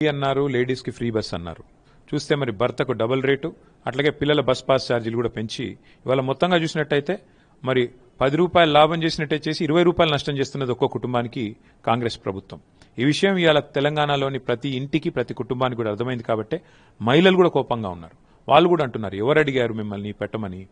Free అన్నారు లేడీస్కి free bus అన్నారు. చూస్తే మరి భర్తకు డబుల్ రేటు అట్లాగే పిల్లల బస్ పాస్ ఛార్జీలు కూడా పెంచి ఇవాళ మొత్తంగా చూసినట్టయితే మరి పది రూపాయలు లాభం చేసినట్టే చేసి ఇరవై రూపాయలు నష్టం చేస్తున్నది ఒక్కో కుటుంబానికి కాంగ్రెస్ ప్రభుత్వం. ఈ విషయం ఇవాళ తెలంగాణలోని ప్రతి ఇంటికి ప్రతి కుటుంబానికి కూడా అర్థమైంది కాబట్టి మహిళలు కూడా కోపంగా ఉన్నారు. వాళ్ళు కూడా అంటున్నారు ఎవరు అడిగారు మిమ్మల్ని పెట్టమని?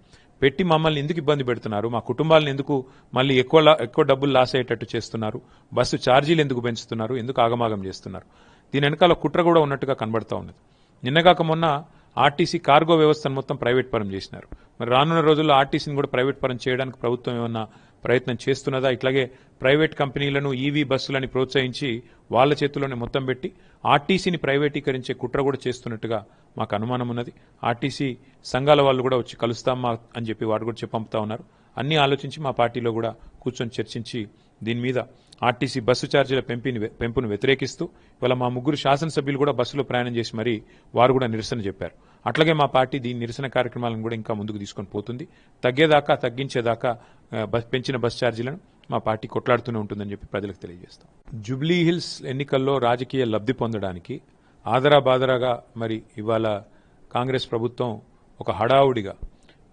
పెట్టి మమ్మల్ని ఎందుకు ఇబ్బంది పెడుతున్నారు? మా కుటుంబాలను ఎందుకు మళ్ళీ ఎక్కువ ఎక్కువ డబ్బులు లాస్ అయ్యేటట్టు చేస్తున్నారు? బస్సు ఛార్జీలు ఎందుకు పెంచుతున్నారు? ఎందుకు ఆగమాగం చేస్తున్నారు? దీని వెనకాల కుట్ర కూడా ఉన్నట్టుగా కనబడతా ఉన్నది. నిన్నగాక మొన్న ఆర్టీసీ కార్గో వ్యవస్థను మొత్తం ప్రైవేట్ పరం చేసినారు. మరి రానున్న రోజుల్లో ఆర్టీసీని కూడా ప్రైవేట్ పరం చేయడానికి ప్రభుత్వం ఏమన్నా ప్రయత్నం చేస్తున్నదా? ఇట్లాగే ప్రైవేట్ కంపెనీలను ఈవీ బస్సులని ప్రోత్సహించి వాళ్ళ చేతుల్లోనే మొత్తం పెట్టి ఆర్టీసీని ప్రైవేటీకరించే కుట్ర కూడా చేస్తున్నట్టుగా మాకు అనుమానం ఉన్నది. ఆర్టీసీ సంఘాల వాళ్ళు కూడా వచ్చి కలుస్తాం మా అని చెప్పి వాడు కూడా చెప్పి పంపుతా ఉన్నారు. అన్నీ ఆలోచించి మా పార్టీలో కూడా కూర్చొని చర్చించి దీని మీద ఆర్టీసీ బస్సు ఛార్జీల పెంపిని పెంపును వ్యతిరేకిస్తూ ఇవాళ మా ముగ్గురు శాసనసభ్యులు కూడా బస్సులో ప్రయాణం చేసి మరీ వారు కూడా నిరసన చెప్పారు. అట్లాగే మా పార్టీ దీని నిరసన కార్యక్రమాలను కూడా ఇంకా ముందుకు తీసుకొని పోతుంది. తగ్గేదాకా తగ్గించేదాకా బస్ పెంచిన బస్ ఛార్జీలను మా పార్టీ కొట్లాడుతూనే ఉంటుందని చెప్పి ప్రజలకు తెలియజేస్తాం. జూబ్లీ హిల్స్ ఎన్నికల్లో రాజకీయ లబ్ధి పొందడానికి ఆదరా బాదరాగా మరి ఇవాళ కాంగ్రెస్ ప్రభుత్వం ఒక హడావుడిగా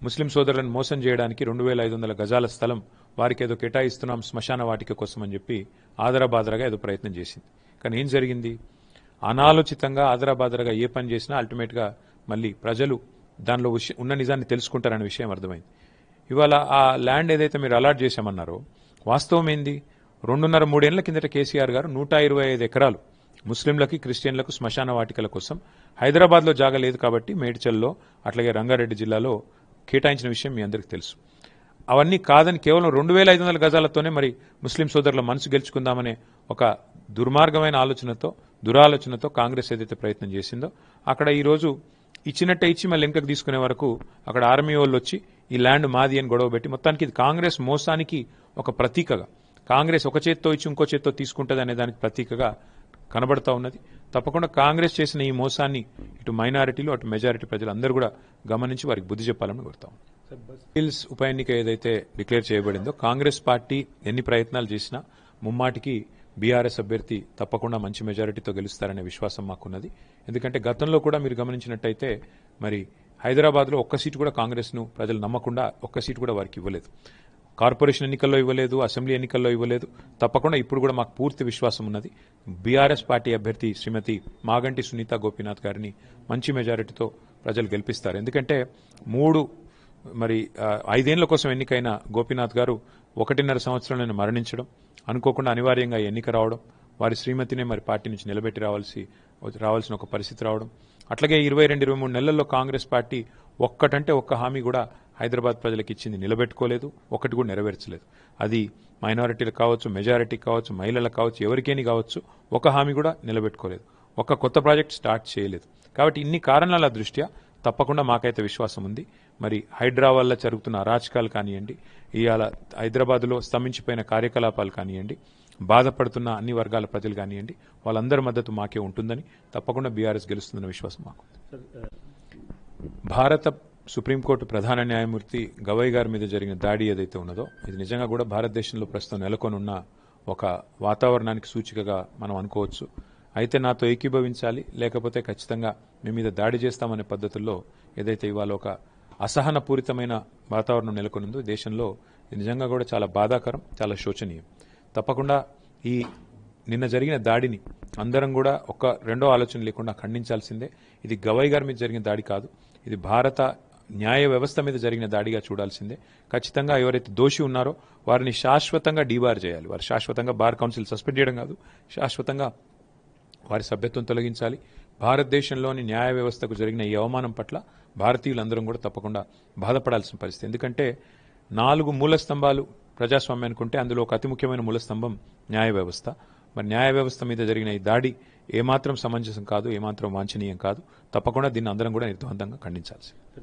ముస్లిం సోదరులను మోసం చేయడానికి రెండు వేల ఐదు వందల గజాల స్థలం వారికి ఏదో కేటాయిస్తున్నాం శ్మశాన వాటిక కోసం అని చెప్పి ఆదరాబాదరగా ఏదో ప్రయత్నం చేసింది. కానీ ఏం జరిగింది? అనాలోచితంగా ఆదరాబాదరగా ఏ పని చేసినా అల్టిమేట్గా మళ్ళీ ప్రజలు దానిలో ఉన్న నిజాన్ని తెలుసుకుంటారనే విషయం అర్థమైంది. ఇవాళ ఆ ల్యాండ్ ఏదైతే మీరు అలాట్ చేశామన్నారో వాస్తవం ఏంది? రెండున్నర మూడేళ్ళ కిందట కేసీఆర్ గారు నూట ఇరవై ఐదు ఎకరాలు ముస్లింలకి క్రిస్టియన్లకు శ్మశాన వాటికల కోసం హైదరాబాద్లో జాగా లేదు కాబట్టి మేడ్చల్లో అట్లాగే రంగారెడ్డి జిల్లాలో కేటాయించిన విషయం మీ అందరికీ తెలుసు. అవన్నీ కాదని కేవలం రెండు వేల ఐదు వందల గజాలతోనే మరి ముస్లిం సోదరుల మనసు గెలుచుకుందామనే ఒక దుర్మార్గమైన ఆలోచనతో దురాలోచనతో కాంగ్రెస్ ఏదైతే ప్రయత్నం చేసిందో అక్కడ ఈరోజు ఇచ్చినట్టే ఇచ్చి మళ్ళీ వెనుకకు తీసుకునే వరకు అక్కడ ఆర్మీ వాళ్ళు వచ్చి ఈ ల్యాండ్ మాది అని గొడవ పెట్టి మొత్తానికి ఇది కాంగ్రెస్ మోసానికి ఒక ప్రతీకగా కాంగ్రెస్ ఒక చేత్తో ఇచ్చి ఇంకో చేత్తో తీసుకుంటుంది అనే దానికి ప్రతీకగా కనబడతా ఉన్నది. తప్పకుండా కాంగ్రెస్ చేసిన ఈ మోసాన్ని ఇటు మైనారిటీలు అటు మెజారిటీ ప్రజలు అందరూ కూడా గమనించి వారికి బుద్ధి చెప్పాలని కోరుతాం హిల్స్ ఉప ఎన్నిక ఏదైతే డిక్లేర్ చేయబడిందో కాంగ్రెస్ పార్టీ ఎన్ని ప్రయత్నాలు చేసినా ముమ్మాటికి బీఆర్ఎస్ అభ్యర్థి తప్పకుండా మంచి మెజారిటీతో గెలుస్తారనే విశ్వాసం మాకున్నది. ఎందుకంటే గతంలో కూడా మీరు గమనించినట్టయితే మరి హైదరాబాద్లో ఒక్క సీటు కూడా కాంగ్రెస్ను ప్రజలు నమ్మకుండా ఒక్క సీటు కూడా వారికి ఇవ్వలేదు. కార్పొరేషన్ ఎన్నికల్లో ఇవ్వలేదు అసెంబ్లీ ఎన్నికల్లో ఇవ్వలేదు. తప్పకుండా ఇప్పుడు కూడా మాకు పూర్తి విశ్వాసం ఉన్నది. బీఆర్ఎస్ పార్టీ అభ్యర్థి శ్రీమతి మాగంటి సునీత గోపీనాథ్ గారిని మంచి మెజారిటీతో ప్రజలు గెలిపిస్తారు. ఎందుకంటే మూడు మరి ఐదేళ్ళ కోసం ఎన్నికైన గోపీనాథ్ గారు ఒకటిన్నర సంవత్సరంలో మరణించడం అనుకోకుండా అనివార్యంగా ఎన్నిక రావడం వారి శ్రీమతినే మరి పార్టీ నుంచి నిలబెట్టి రావాల్సి రావాల్సిన ఒక పరిస్థితి రావడం. అట్లాగే ఇరవై రెండు ఇరవై మూడు నెలల్లో కాంగ్రెస్ పార్టీ ఒక్కటంటే ఒక్క హామీ కూడా హైదరాబాద్ ప్రజలకు ఇచ్చింది నిలబెట్టుకోలేదు ఒకటి కూడా నెరవేర్చలేదు. అది మైనారిటీలు కావచ్చు మెజారిటీ కావచ్చు మహిళలకు కావచ్చు ఎవరికేని కావచ్చు ఒక హామీ కూడా నిలబెట్టుకోలేదు. ఒక కొత్త ప్రాజెక్ట్ స్టార్ట్ చేయలేదు. కాబట్టి ఇన్ని కారణాల దృష్ట్యా తప్పకుండా మాకైతే విశ్వాసం ఉంది. మరి హైడ్రా వల్ల జరుగుతున్న అరాచకాలు కానివ్వండి ఇవాళ హైదరాబాద్లో స్తంభించిపోయిన కార్యకలాపాలు కానివ్వండి బాధపడుతున్న అన్ని వర్గాల ప్రజలు కానివ్వండి వాళ్ళందరి మద్దతు మాకే ఉంటుందని తప్పకుండా బీఆర్ఎస్ గెలుస్తుందన్న విశ్వాసం మాకు. భారత సుప్రీంకోర్టు ప్రధాన న్యాయమూర్తి గవై గారి మీద జరిగిన దాడి ఏదైతే ఉన్నదో ఇది నిజంగా కూడా భారతదేశంలో ప్రస్తుతం నెలకొని ఉన్న ఒక వాతావరణానికి సూచికగా మనం అనుకోవచ్చు. అయితే నాతో ఏకీభవించాలి లేకపోతే ఖచ్చితంగా మీ మీద దాడి చేస్తామనే పద్ధతుల్లో ఏదైతే ఇవాళ ఒక అసహనపూరితమైన వాతావరణం నెలకొనిందో దేశంలో నిజంగా కూడా చాలా బాధాకరం చాలా శోచనీయం. తప్పకుండా ఈ నిన్న జరిగిన దాడిని అందరం కూడా ఒక రెండో ఆలోచన లేకుండా ఖండించాల్సిందే. ఇది గవై గారి మీద జరిగిన దాడి కాదు ఇది భారత న్యాయ వ్యవస్థ మీద జరిగిన దాడిగా చూడాల్సిందే. ఖచ్చితంగా ఎవరైతే దోషి ఉన్నారో వారిని శాశ్వతంగా డీబార్ చేయాలి. వారు శాశ్వతంగా బార్ కౌన్సిల్ సస్పెండ్ చేయడం కాదు శాశ్వతంగా వారి సభ్యత్వం తొలగించాలి. భారతదేశంలోని న్యాయ వ్యవస్థకు జరిగిన ఈ అవమానం పట్ల భారతీయులందరం కూడా తప్పకుండా బాధపడాల్సిన పరిస్థితి. ఎందుకంటే నాలుగు మూల స్తంభాలు ప్రజాస్వామ్యానికి ఉంటే అందులో ఒక అతి ముఖ్యమైన మూల స్తంభం న్యాయ వ్యవస్థ. మరి న్యాయ వ్యవస్థ మీద జరిగిన ఈ దాడి ఏమాత్రం సమంజసం కాదు ఏమాత్రం వాంఛనీయం కాదు. తప్పకుండా దీన్ని అందరం కూడా నిర్ద్వందంగా ఖండించాల్సింది.